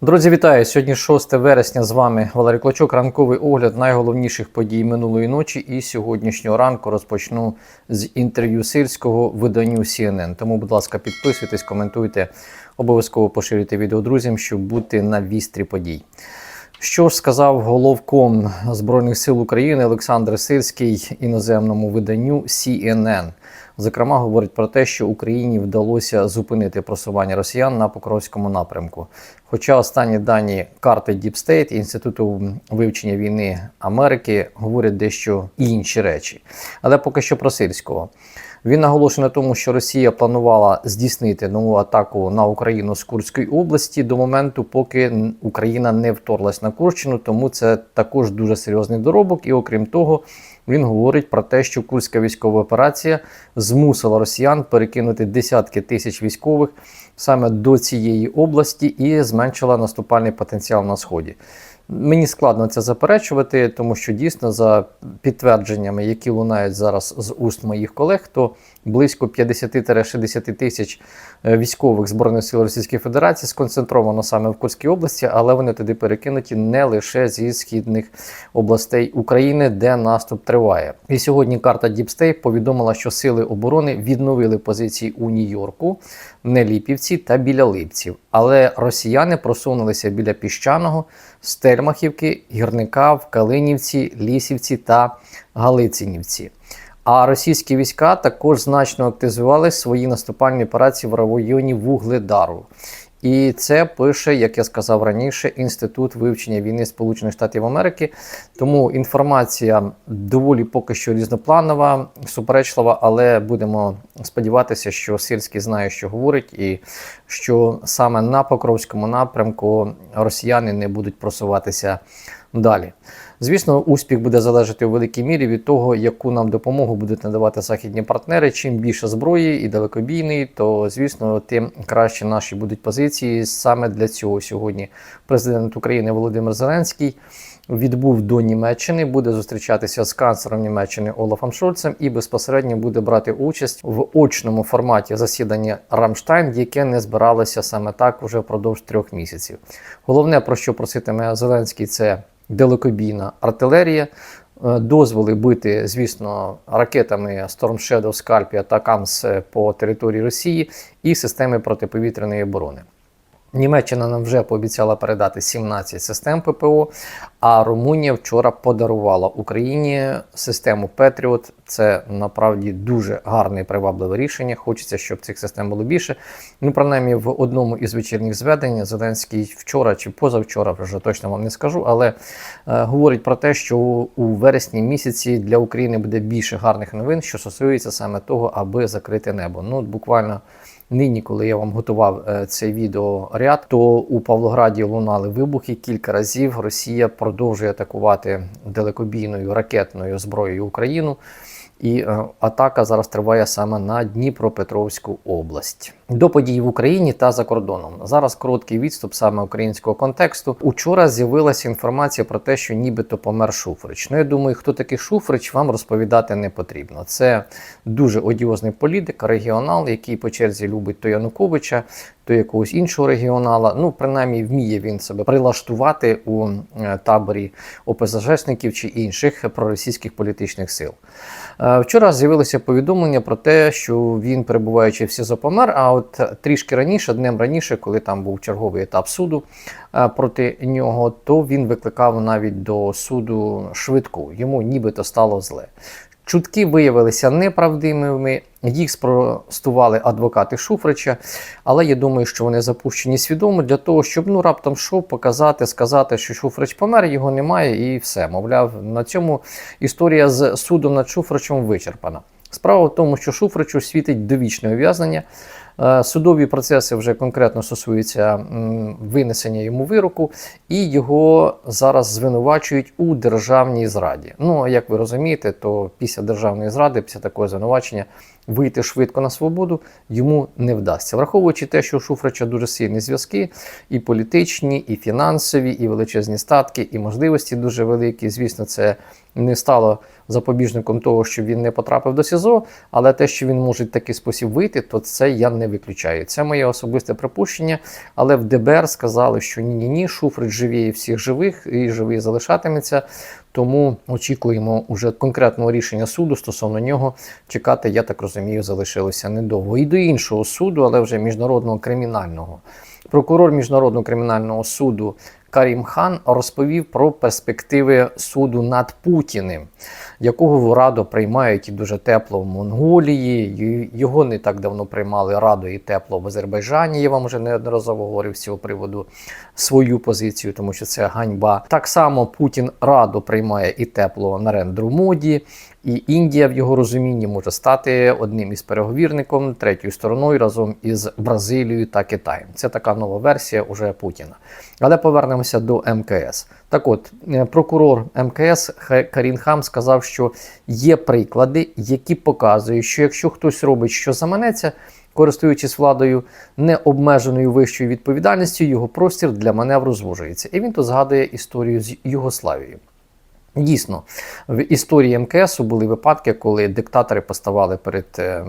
Друзі, вітаю! Сьогодні 6 вересня. З вами Валерій Клочок. Ранковий огляд найголовніших подій минулої ночі. І сьогоднішнього ранку розпочну з інтерв'ю сильського виданню CNN. Тому, будь ласка, підписуйтесь, коментуйте, обов'язково поширюйте відео друзям, щоб бути на вістрі подій. Що ж сказав головком Збройних сил України Олександр Сирський іноземному виданню CNN? Зокрема, говорить про те, що Україні вдалося зупинити просування росіян на Покровському напрямку. Хоча останні дані карти Deep State Інституту вивчення війни Америки говорять дещо інші речі. Але поки що про сирського. Він наголошує на тому, що Росія планувала здійснити нову атаку на Україну з Курської області до моменту, поки Україна не вторглась на Курщину. Тому це також дуже серйозний доробок. І окрім того, він говорить про те, що Курська військова операція змусила росіян перекинути десятки тисяч військових саме до цієї області і зменшила наступальний потенціал на сході. Мені складно це заперечувати, тому що дійсно, за підтвердженнями, які лунають зараз з уст моїх колег, то близько 50-60 тисяч е, військових збройних сил Російської Федерації сконцентровано саме в Курській області, але вони туди перекинуті не лише зі східних областей України, де наступ триває. І сьогодні карта State повідомила, що сили оборони відновили позиції у Нью-Йорку, Неліпівці та біля Липців. Але росіяни просунулися біля піщаного, Стельмахівки, Гірника, в Калинівці, Лісівці та Галицинівці. А російські війська також значно активізували свої наступальні операції в районі Вугледару. І це пише, як я сказав раніше, інститут вивчення війни Сполучених Штатів Америки. Тому інформація доволі поки що різнопланова, суперечлива, але будемо сподіватися, що Сирський знає, що говорить, і що саме на Покровському напрямку росіяни не будуть просуватися далі. Звісно, успіх буде залежати у великій мірі від того, яку нам допомогу будуть надавати західні партнери. Чим більше зброї і далекобійної, то звісно, тим краще наші будуть позиції. Саме для цього сьогодні президент України Володимир Зеленський відбув до Німеччини, буде зустрічатися з канцлером Німеччини Олафом Шольцем і безпосередньо буде брати участь в очному форматі засідання Рамштайн, яке не збиралося саме так уже впродовж трьох місяців. Головне про що проситиме Зеленський, це далекобійна артилерія, е, дозволи бити, звісно, ракетами Storm Shadow, Scalp та КАМС по території Росії і системи протиповітряної оборони. Німеччина нам вже пообіцяла передати 17 систем ППО, а Румунія вчора подарувала Україні систему Петріот. Це насправді дуже гарне і привабливе рішення. Хочеться, щоб цих систем було більше. Ну, принаймні, в одному із вечірніх зведень Зеленський вчора чи позавчора, вже точно вам не скажу, але е, говорить про те, що у вересні місяці для України буде більше гарних новин, що стосується саме того, аби закрити небо. Ну, буквально. Нині, коли я вам готував е, цей відеоряд, то у Павлограді лунали вибухи кілька разів. Росія продовжує атакувати далекобійною ракетною зброєю Україну. І е, атака зараз триває саме на Дніпропетровську область. До подій в Україні та за кордоном. Зараз короткий відступ саме українського контексту. Учора з'явилася інформація про те, що нібито помер Шуфрич. Ну я думаю, хто такий Шуфрич, вам розповідати не потрібно. Це дуже одіозний політик, регіонал, який по черзі любить то Януковича, то якогось іншого регіонала. Ну, принаймні, вміє він себе прилаштувати у е, таборі ОПЗЖників чи інших проросійських політичних сил. Е, Вчора з'явилося повідомлення про те, що він, перебуваючи в СІЗО, помер. А от трішки раніше, днем раніше, коли там був черговий етап суду е, проти нього, то він викликав навіть до суду швидку. Йому нібито стало зле. Чутки виявилися неправдивими, їх спростували адвокати Шуфрича, але я думаю, що вони запущені свідомо для того, щоб ну раптом що показати, сказати, що Шуфрич помер, його немає, і все. Мовляв, на цьому історія з судом над Шуфричем вичерпана. Справа в тому, що Шуфричу світить довічне ув'язнення. Е, Судові процеси вже конкретно стосуються винесення йому вироку, і його зараз звинувачують у державній зраді. Ну а як ви розумієте, то після державної зради, після такого звинувачення, вийти швидко на свободу йому не вдасться, враховуючи те, що у Шуфрича дуже сильні зв'язки, і політичні, і фінансові, і величезні статки, і можливості дуже великі. Звісно, це не стало запобіжником того, що він не потрапив до СІЗО, але те, що він може в такий спосіб вийти, то це я не не виключаю. Це моє особисте припущення, але в ДБР сказали, що ні, ні, ні, Шуфрич живіє всіх живих і живий залишатиметься. Тому очікуємо уже конкретного рішення суду стосовно нього. Чекати, я так розумію, залишилося недовго. І до іншого суду, але вже міжнародного кримінального. Прокурор міжнародного кримінального суду Карім Хан розповів про перспективи суду над Путіним, якого в Раду приймають і дуже тепло в Монголії. Його не так давно приймали Радо і тепло в Азербайджані. Я вам вже неодноразово говорив з цього приводу свою позицію, тому що це ганьба. Так само Путін Раду приймає і тепло на Рендромоді. І Індія в його розумінні може стати одним із переговірником, третьою стороною разом із Бразилією та Китаєм. Це така нова версія уже Путіна. Але повернемося до МКС. Так от, е, прокурор МКС Карін Хам сказав, що є приклади, які показують, що якщо хтось робить, що заманеться, користуючись владою необмеженою вищою відповідальністю, його простір для маневру звужується. І він тут згадує історію з Югославією. Дійсно, в історії МКС були випадки, коли диктатори поставали перед е,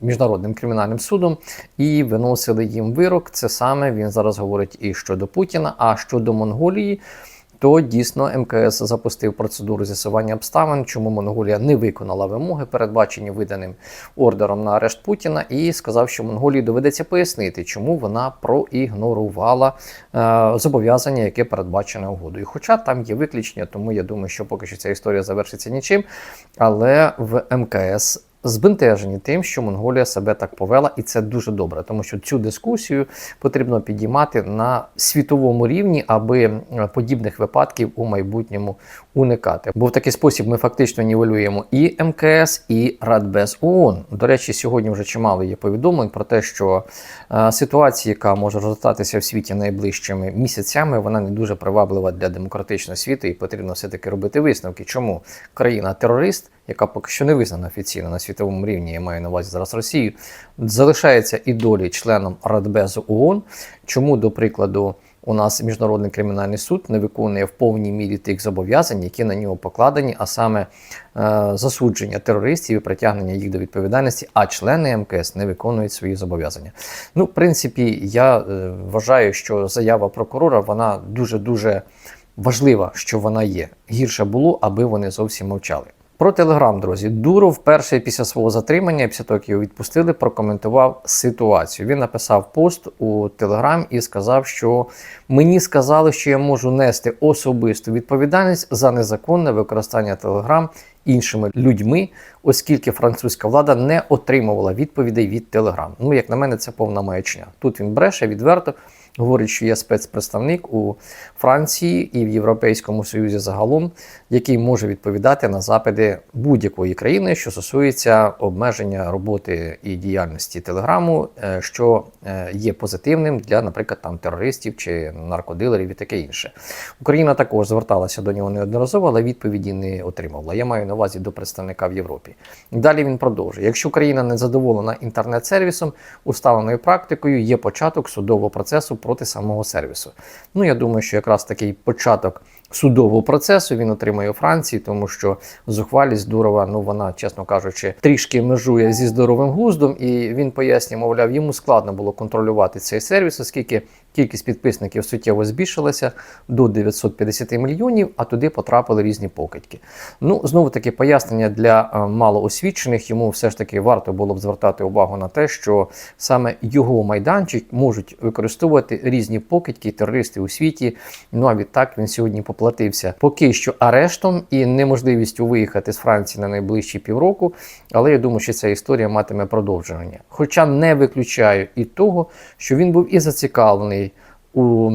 міжнародним кримінальним судом і виносили їм вирок. Це саме він зараз говорить і щодо Путіна, а щодо Монголії. То дійсно МКС запустив процедуру з'ясування обставин, чому Монголія не виконала вимоги, передбачені виданим ордером на арешт Путіна, і сказав, що Монголії доведеться пояснити, чому вона проігнорувала е, зобов'язання, яке передбачене угодою. Хоча там є виключення, тому я думаю, що поки що ця історія завершиться нічим. Але в МКС збентежені тим, що Монголія себе так повела, і це дуже добре, тому що цю дискусію потрібно підіймати на світовому рівні, аби е, подібних випадків у майбутньому уникати. Бо в такий спосіб ми фактично нівелюємо і МКС, і Радбез ООН. До речі, сьогодні вже чимало є повідомлень про те, що е, ситуація, яка може розгортатися в світі найближчими місяцями, вона не дуже приваблива для демократичного світу, і потрібно все таки робити висновки. Чому країна терорист, яка поки що не визнана офіційно на світовому рівні, я маю на увазі зараз Росію, залишається і долі членом Радбезу ООН. Чому, до прикладу, у нас міжнародний кримінальний суд не виконує в повній мірі тих зобов'язань, які на нього покладені, а саме е, засудження терористів і притягнення їх до відповідальності, а члени МКС не виконують свої зобов'язання. Ну, в принципі, я е, вважаю, що заява прокурора вона дуже дуже важлива, що вона є. Гірше було, аби вони зовсім мовчали. Про Телеграм, друзі, Дуров вперше після свого затримання, після того, як його відпустили, прокоментував ситуацію. Він написав пост у Телеграм і сказав, що мені сказали, що я можу нести особисту відповідальність за незаконне використання Телеграм іншими людьми, оскільки французька влада не отримувала відповідей від Телеграм. Ну, як на мене, це повна маячня. Тут він бреше відверто. Говорить, що є спецпредставник у Франції і в Європейському Союзі загалом, який може відповідати на запити будь-якої країни, що стосується обмеження роботи і діяльності Телеграму, е, що е, є позитивним для, наприклад, там терористів чи наркодилерів і таке інше. Україна також зверталася до нього неодноразово, але відповіді не отримувала. Я маю на увазі до представника в Європі. Далі він продовжує: якщо країна не задоволена інтернет-сервісом, усталеною практикою, є початок судового процесу проти самого сервісу. Ну я думаю, що якраз такий початок судового процесу він отримає у Франції, тому що зухвалість Дурова, ну вона, чесно кажучи, трішки межує зі здоровим глуздом, і він пояснює, мовляв, йому складно було контролювати цей сервіс, оскільки кількість підписників суттєво збільшилася до 950 мільйонів, а туди потрапили різні покидьки. Ну, знову таки пояснення для е, малоосвічених. Йому все ж таки варто було б звертати увагу на те, що саме його майданчик можуть використовувати різні покидьки, терористи у світі. Ну а відтак він сьогодні поплатився поки що арештом і неможливістю виїхати з Франції на найближчі півроку. Але я думаю, що ця історія матиме продовження. Хоча не виключаю і того, що він був і зацікавлений у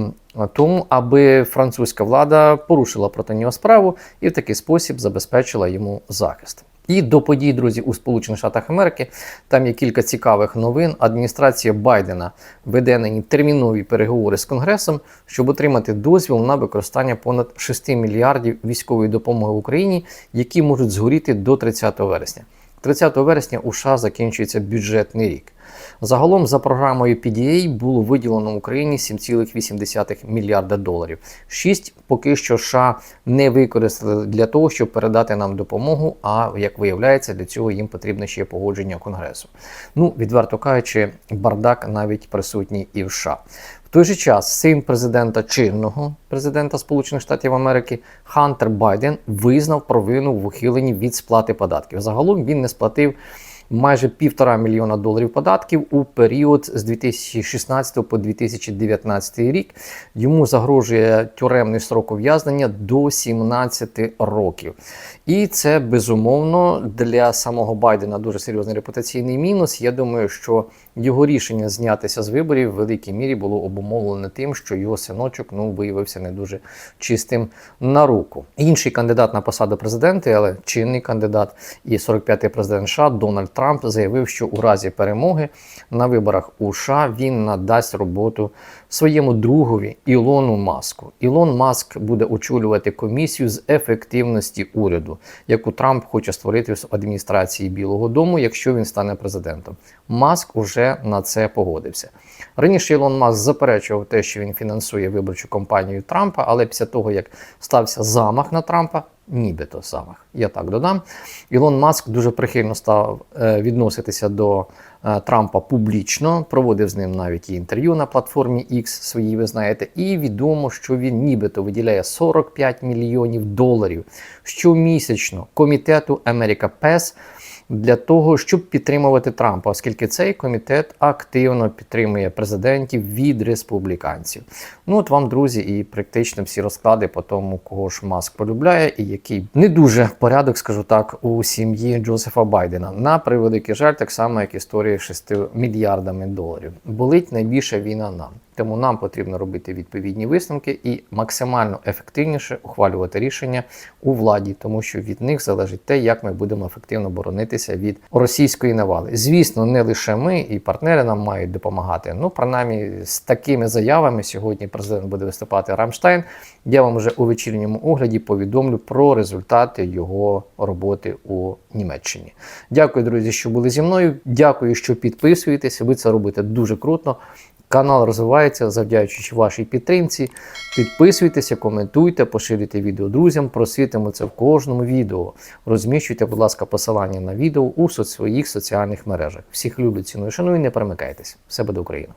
тому, аби французька влада порушила проти нього справу і в такий спосіб забезпечила йому захист. І до подій, друзі, у Сполучених Штатах Америки там є кілька цікавих новин. Адміністрація Байдена веде нині термінові переговори з Конгресом, щоб отримати дозвіл на використання понад 6 мільярдів військової допомоги Україні, які можуть згоріти до 30 вересня. 30 вересня у США закінчується бюджетний рік. Загалом за програмою PDA було виділено Україні 7,8 мільярда доларів. 6 поки що США не використали для того, щоб передати нам допомогу. А як виявляється, для цього їм потрібно ще погодження Конгресу. Ну, відверто кажучи, бардак навіть присутній і в США. Той же час син президента чинного президента Сполучених Штатів Америки Хантер Байден визнав провину в ухиленні від сплати податків. Загалом він не сплатив майже півтора мільйона доларів податків у період з 2016 по 2019 рік. Йому загрожує тюремний срок ув'язнення до 17 років. І це безумовно для самого Байдена дуже серйозний репутаційний мінус. Я думаю, що його рішення знятися з виборів в великій мірі було обумовлене тим, що його синочок ну виявився не дуже чистим на руку. Інший кандидат на посаду президента, але чинний кандидат і 45-й президент США Дональд Трамп заявив, що у разі перемоги на виборах у США він надасть роботу своєму другові Ілону Маску. Ілон Маск буде очолювати комісію з ефективності уряду, яку Трамп хоче створити в адміністрації Білого Дому, якщо він стане президентом. Маск уже на це погодився. Раніше Ілон Маск заперечував те, що він фінансує виборчу кампанію Трампа, але після того, як стався замах на Трампа, нібито замах, я так додам. Ілон Маск дуже прихильно став е, відноситися до Трампа публічно, проводив з ним навіть і інтерв'ю на платформі X своїй, ви знаєте, і відомо, що він нібито виділяє 45 мільйонів доларів щомісячно комітету Америка Пес для того, щоб підтримувати Трампа, оскільки цей комітет активно підтримує президентів від республіканців. Ну от вам, друзі, і практично всі розклади по тому, кого ж Маск полюбляє, і який не дуже порядок, скажу так, у сім'ї Джозефа Байдена. На превеликий жаль, так само як історія з 6 мільярдами доларів. Болить найбільша війна нам. Тому нам потрібно робити відповідні висновки і максимально ефективніше ухвалювати рішення у владі, тому що від них залежить те, як ми будемо ефективно боронитися від російської навали. Звісно, не лише ми і партнери нам мають допомагати. Ну, принаймні, з такими заявами сьогодні президент буде виступати Рамштайн. Я вам вже у вечірньому огляді повідомлю про результати його роботи у Німеччині. Дякую, друзі, що були зі мною. Дякую, що підписуєтеся. Ви це робите дуже круто. Канал розвивається завдячуючи вашій підтримці. Підписуйтеся, коментуйте, поширюйте відео друзям, просвітимо це в кожному відео. Розміщуйте, будь ласка, посилання на відео у своїх соціальних мережах. Всіх люблю, ціную, шаную, не перемикайтесь. Все буде Україна!